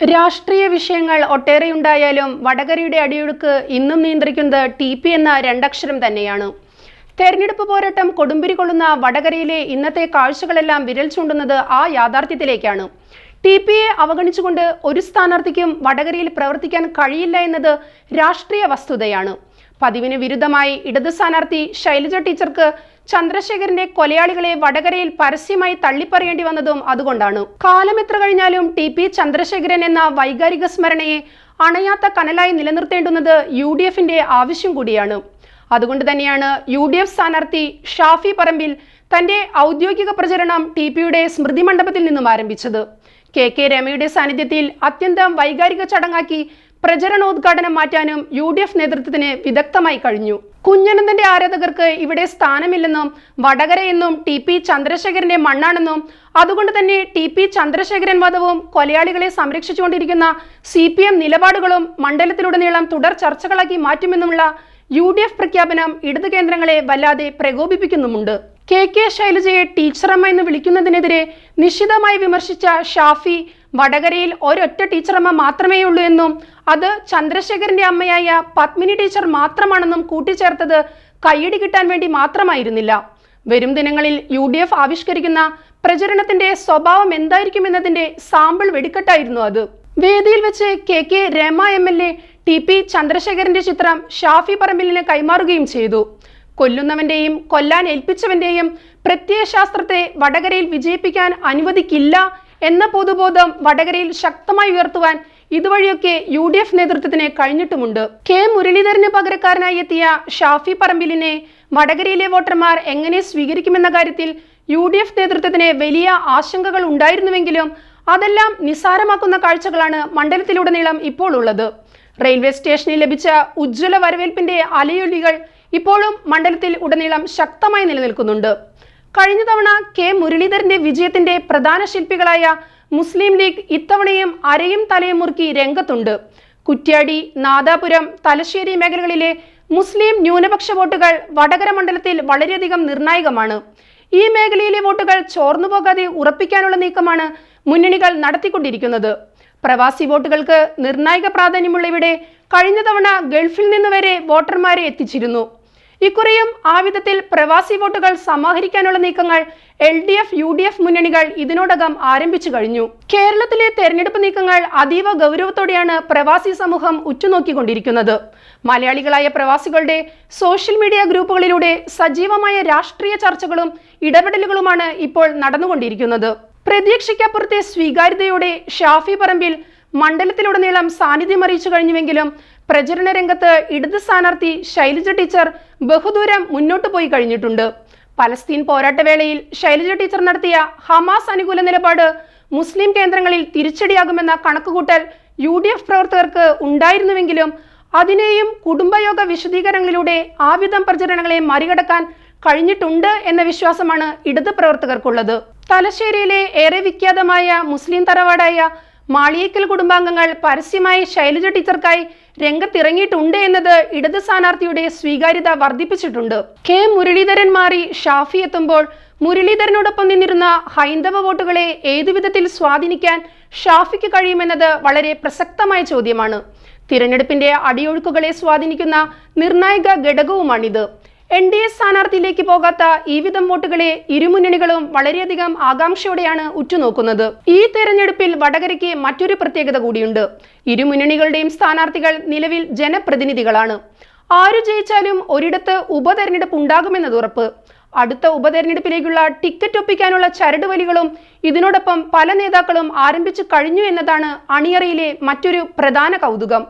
രാഷ്ട്രീയ വിഷയങ്ങൾ ഒട്ടേറെയുണ്ടായാലും വടകരയുടെ അടിയൊഴുക്ക് ഇന്നും നിയന്ത്രിക്കുന്നത് ടി പി എന്ന രണ്ടക്ഷരം തന്നെയാണ്. തെരഞ്ഞെടുപ്പ് പോരാട്ടം കൊടുമ്പിരി കൊള്ളുന്ന വടകരയിലെ ഇന്നത്തെ കാഴ്ചകളെല്ലാം വിരൽ ചൂണ്ടുന്നത് ആ യാഥാർത്ഥ്യത്തിലേക്കാണ്. ടി പി എ അവഗണിച്ചുകൊണ്ട് ഒരു സ്ഥാനാർത്ഥിക്കും വടകരയിൽ പ്രവർത്തിക്കാൻ കഴിയില്ല എന്നത് രാഷ്ട്രീയ വസ്തുതയാണ്. പതിവിന് വിരുദ്ധമായി ഇടത് സ്ഥാനാർത്ഥി ശൈലജ ടീച്ചർക്ക് ചന്ദ്രശേഖരന്റെ കൊലയാളികളെ വടകരയിൽ പരസ്യമായി തള്ളിപ്പറയേണ്ടി വന്നതും അതുകൊണ്ടാണ്. കാലം എത്ര കഴിഞ്ഞാലും ടി പി ചന്ദ്രശേഖരൻ എന്ന വൈകാരിക സ്മരണയെ അണയാത്ത കനലായി നിലനിർത്തേണ്ടുന്നത് യു ഡി എഫിന്റെ ആവശ്യം കൂടിയാണ്. അതുകൊണ്ട് തന്നെയാണ് യു ഡി എഫ് സ്ഥാനാർത്ഥി ഷാഫി പറമ്പിൽ തന്റെ ഔദ്യോഗിക പ്രചരണം ടി പിയുടെ സ്മൃതി മണ്ഡപത്തിൽ നിന്നും ആരംഭിച്ചത്. കെ കെ രമയുടെ സാന്നിധ്യത്തിൽ അത്യന്തം വൈകാരിക ചടങ്ങാക്കി പ്രചരണോദ്ഘാടനം മാറ്റാനും യു ഡി എഫ് നേതൃത്വത്തിന് വിദഗ്ധമായി കഴിഞ്ഞു. കുഞ്ഞനന്ദന്റെ ആരാധകർക്ക് ഇവിടെ സ്ഥാനമില്ലെന്നും വടകര എന്നും ടി പി ചന്ദ്രശേഖരന്റെ മണ്ണാണെന്നും അതുകൊണ്ട് തന്നെ ടി പി ചന്ദ്രശേഖരൻ വധവും കൊലയാളികളെ സംരക്ഷിച്ചുകൊണ്ടിരിക്കുന്ന സി പി എം നിലപാടുകളും മണ്ഡലത്തിലുടനീളം തുടർ ചർച്ചകളാക്കി മാറ്റുമെന്നുമുള്ള യു ഡി എഫ് പ്രഖ്യാപനം ഇടതു കേന്ദ്രങ്ങളെ വല്ലാതെ പ്രകോപിപ്പിക്കുന്നുമുണ്ട്. കെ കെ ശൈലജയെ ടീച്ചറമ്മ എന്ന് വിളിക്കുന്നതിനെതിരെ നിശിതമായി വിമർശിച്ച ഷാഫി വടകരയിൽ ഒരൊറ്റ ടീച്ചറമ്മ മാത്രമേ ഉള്ളൂ എന്നും അത് ചന്ദ്രശേഖരന്റെ അമ്മയായ പത്മിനി ടീച്ചർ മാത്രമാണെന്നും കൂട്ടിച്ചേർത്തത് കയ്യടി കിട്ടാൻ വേണ്ടി മാത്രമായിരുന്നില്ല. വരും ദിനങ്ങളിൽ യു ഡി എഫ് ആവിഷ്കരിക്കുന്ന പ്രചരണത്തിന്റെ സ്വഭാവം എന്തായിരിക്കുമെന്നതിന്റെ സാമ്പിൾ വെടിക്കെട്ടായിരുന്നു അത്. വേദിയിൽ വെച്ച് K K Rama M L A T P ചന്ദ്രശേഖരന്റെ ചിത്രം ഷാഫി പറമ്പിലിന് കൈമാറുകയും ചെയ്തു. കൊല്ലുന്നവന്റെയും കൊല്ലാൻ ഏൽപ്പിച്ചവന്റെയും പ്രത്യയശാസ്ത്രത്തെ വടകരയിൽ വിജയിപ്പിക്കാൻ അനുവദിക്കില്ല എന്ന പൊതുബോധം വടകരയിൽ ശക്തമായി ഉയർത്തുവാൻ ഇതുവഴിയൊക്കെ യു ഡി എഫ് നേതൃത്വത്തിന് കഴിഞ്ഞിട്ടുമുണ്ട്. കെ മുരളീധരന് പകരക്കാരനായി എത്തിയ ഷാഫി പറമ്പിലിനെ വടകരയിലെ വോട്ടർമാർ എങ്ങനെ സ്വീകരിക്കുമെന്ന കാര്യത്തിൽ യു ഡി എഫ് നേതൃത്വത്തിന് വലിയ ആശങ്കകൾ ഉണ്ടായിരുന്നുവെങ്കിലും അതെല്ലാം നിസ്സാരമാക്കുന്ന കാഴ്ചകളാണ് മണ്ഡലത്തിലുടനീളം ഇപ്പോൾ ഉള്ളത്. റെയിൽവേ സ്റ്റേഷനിൽ ലഭിച്ച ഉജ്ജ്വല വരവേൽപ്പിന്റെ അലയൊലികൾ ഇപ്പോഴും മണ്ഡലത്തിൽ ഉടനീളം ശക്തമായി നിലനിൽക്കുന്നുണ്ട്. കഴിഞ്ഞ തവണ കെ മുരളീധരന്റെ വിജയത്തിന്റെ പ്രധാന ശില്പികളായ മുസ്ലിം ലീഗ് ഇത്തവണയും അരയും തലയും മുറുക്കി രംഗത്തുണ്ട്. കുറ്റ്യാടി നാദാപുരം തലശ്ശേരി മേഖലകളിലെ മുസ്ലിം ന്യൂനപക്ഷ വോട്ടുകൾ വടകര മണ്ഡലത്തിൽ വളരെയധികം നിർണായകമാണ്. ഈ മേഖലയിലെ വോട്ടുകൾ ചോർന്നു പോകാതെ ഉറപ്പിക്കാനുള്ള നീക്കമാണ് മുന്നണികൾ നടത്തിക്കൊണ്ടിരിക്കുന്നത്. പ്രവാസി വോട്ടുകൾക്ക് നിർണായക പ്രാധാന്യമുള്ള ഇവിടെ കഴിഞ്ഞ തവണ ഗൾഫിൽ നിന്ന് വരെ വോട്ടർമാരെ എത്തിച്ചിരുന്നു. ഇക്കുറിയും ആ വിധത്തിൽ പ്രവാസി വോട്ടുകൾ സമാഹരിക്കാനുള്ള നീക്കങ്ങൾ L D F U D F മുന്നണികൾ ഇതിനോടകം ആരംഭിച്ചു കഴിഞ്ഞു. കേരളത്തിലെ തെരഞ്ഞെടുപ്പ് നീക്കങ്ങൾ അതീവ ഗൗരവത്തോടെയാണ് പ്രവാസി സമൂഹം ഉറ്റുനോക്കിക്കൊണ്ടിരിക്കുന്നത്. മലയാളികളായ പ്രവാസികളുടെ സോഷ്യൽ മീഡിയ ഗ്രൂപ്പുകളിലൂടെ സജീവമായ രാഷ്ട്രീയ ചർച്ചകളും ഇടപെടലുകളുമാണ് ഇപ്പോൾ നടന്നുകൊണ്ടിരിക്കുന്നത്. പ്രതീക്ഷയ്ക്കപ്പുറത്തെ സ്വീകാര്യതയോടെ ഷാഫി പറമ്പിൽ മണ്ഡലത്തിലുടനീളം സാന്നിധ്യം അറിയിച്ചു കഴിഞ്ഞുവെങ്കിലും പ്രചരണ രംഗത്ത് ഇടത് സ്ഥാനാർത്ഥി ശൈലജ ടീച്ചർ ബഹുദൂരം മുന്നോട്ട് പോയി കഴിഞ്ഞിട്ടുണ്ട്. പലസ്തീൻ പോരാട്ടവേളയിൽ ശൈലജ ടീച്ചർ നടത്തിയ ഹമാസ് അനുകൂല നിലപാട് മുസ്ലിം കേന്ദ്രങ്ങളിൽ തിരിച്ചടിയാകുമെന്ന കണക്കുകൂട്ടൽ യു ഡി എഫ് പ്രവർത്തകർക്ക് ഉണ്ടായിരുന്നുവെങ്കിലും അതിനെയും കുടുംബയോഗ വിശദീകരണങ്ങളിലൂടെ ആവിധം പ്രചരണങ്ങളെ മറികടക്കാൻ കഴിഞ്ഞിട്ടുണ്ട് എന്ന വിശ്വാസമാണ് ഇടത് പ്രവർത്തകർക്കുള്ളത്. തലശ്ശേരിയിലെ ഏറെ വിഖ്യാതമായ മുസ്ലിം തറവാടായ മാളിയേക്കൽ കുടുംബാംഗങ്ങൾ പരസ്യമായി ശൈലജ ടീച്ചർക്കായി രംഗത്തിറങ്ങിയിട്ടുണ്ട് എന്നത് ഇടത് സ്ഥാനാർത്ഥിയുടെ സ്വീകാര്യത വർദ്ധിപ്പിച്ചിട്ടുണ്ട്. കെ മുരളീധരൻ മാറി ഷാഫി എത്തുമ്പോൾ മുരളീധരനോടൊപ്പം നിന്നിരുന്ന ഹൈന്ദവ വോട്ടുകളെ ഏതുവിധത്തിൽ സ്വാധീനിക്കാൻ ഷാഫിക്ക് കഴിയുമെന്നത് വളരെ പ്രസക്തമായ ചോദ്യമാണ്. തിരഞ്ഞെടുപ്പിന്റെ അടിയൊഴുക്കുകളെ സ്വാധീനിക്കുന്ന നിർണായക ഘടകവുമാണിത്. എൻ ഡി എ സ്ഥാനാർത്ഥിയിലേക്ക് പോകാത്ത ഈ വിധം വോട്ടുകളെ ഇരുമുന്നണികളും വളരെയധികം ആകാംക്ഷയോടെയാണ് ഉറ്റുനോക്കുന്നത്. ഈ തെരഞ്ഞെടുപ്പിൽ വടകരയ്ക്ക് മറ്റൊരു പ്രത്യേകത കൂടിയുണ്ട്. ഇരുമുന്നണികളുടെയും സ്ഥാനാർത്ഥികൾ നിലവിൽ ജനപ്രതിനിധികളാണ്. ആരു ജയിച്ചാലും ഒരിടത്ത് ഉപതെരഞ്ഞെടുപ്പ് ഉണ്ടാകുമെന്നത് ഉറപ്പ്. അടുത്ത ഉപതെരഞ്ഞെടുപ്പിലേക്കുള്ള ടിക്കറ്റ് ഒപ്പിക്കാനുള്ള ചരടുവലികളും ഇതിനോടൊപ്പം പല നേതാക്കളും ആരംഭിച്ചു കഴിഞ്ഞു എന്നതാണ് അണിയറയിലെ മറ്റൊരു പ്രധാന കൗതുകം.